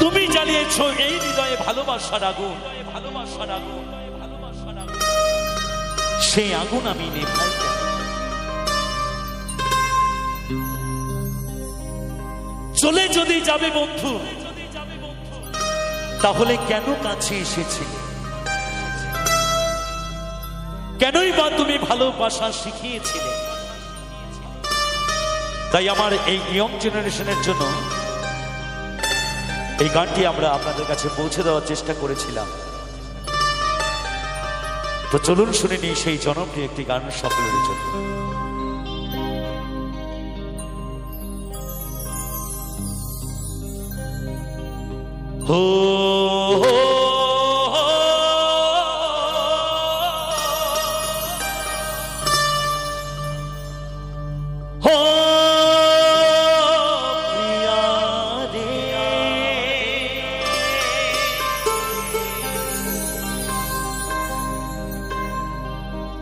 তুমি জ্বালিয়েছ এই হৃদয়ে ভালোবাসার আগুন। ভালোবাসার আগুন ভালোবাসার আগুন সেই আগুন আমি নেভাই চলে যদি যাবে বন্ধু, তাহলে কেন কাছে এসেছিলে? কেনই বা তুমি ভালোবাসা শিখিয়েছিলে? তাই আমার এই ইয়ং জেনারেশনের জন্য এই গানটি আমরা আপনাদের কাছে পৌঁছে দেওয়ার চেষ্টা করেছিলাম। তো চলুন শুনে নিই সেই জনপ্রিয় একটি গান সকলের জন্য। হো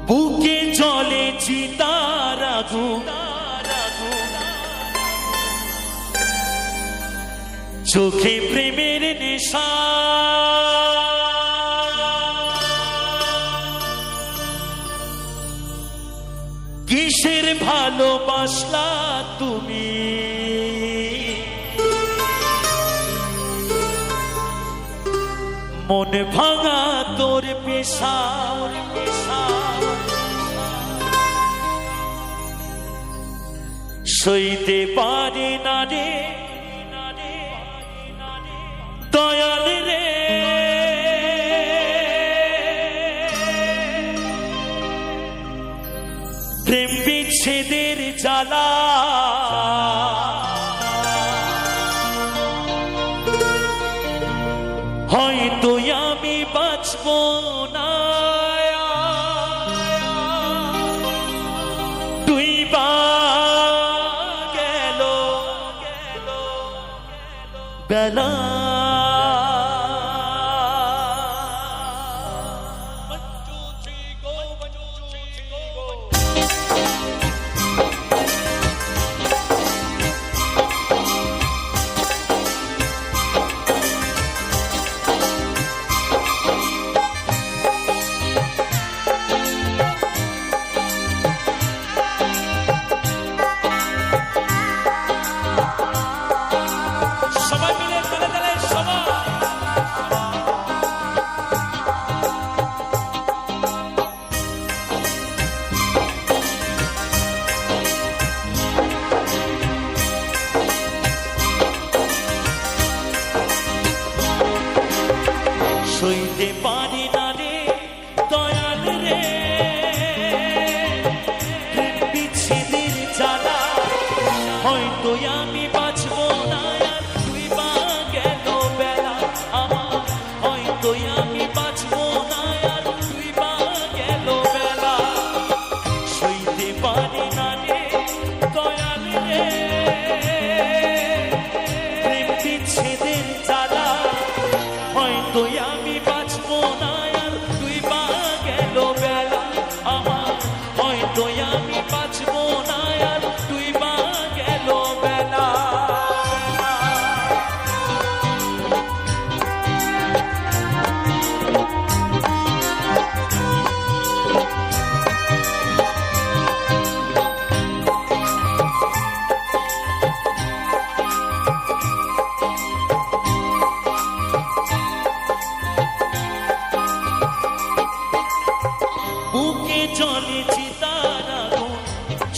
বুকে জলে চিতার চোখে প্রেমের নেশা। কিসের ভালোবাসলা তুমি? মন ভাঙা তোর পেশা পেশা সইতে পারে না রে। कला সইতে পারি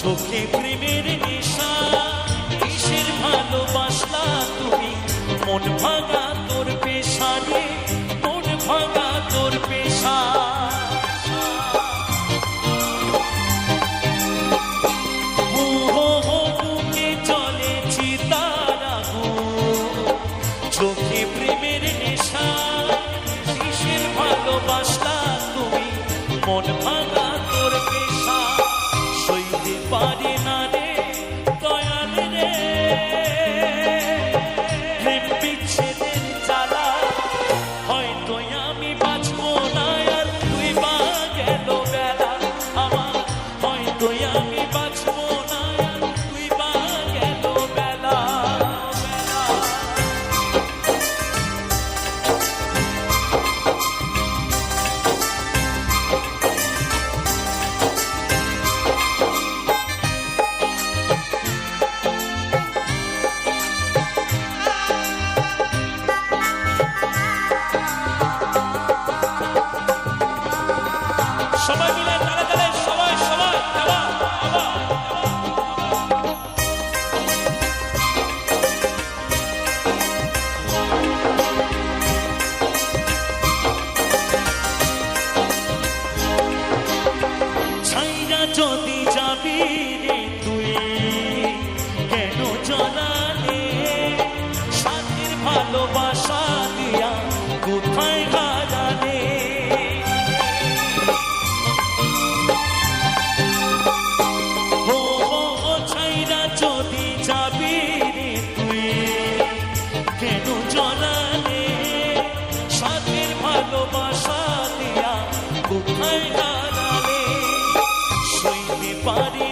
চোখে প্রেমের নেশা, কিসের ভালোবাসলা তুমি? মন ভাঙা তোর পেশা রে মন ভাঙা তোর পেশা। প্রেমের নেশা তুমি? মন ভাঙা যদি যাবি রে তুই কেন জনালে? সাথের ভালোবাসা দিয়া কোথায় দাঁড়ালে? সইতে পারি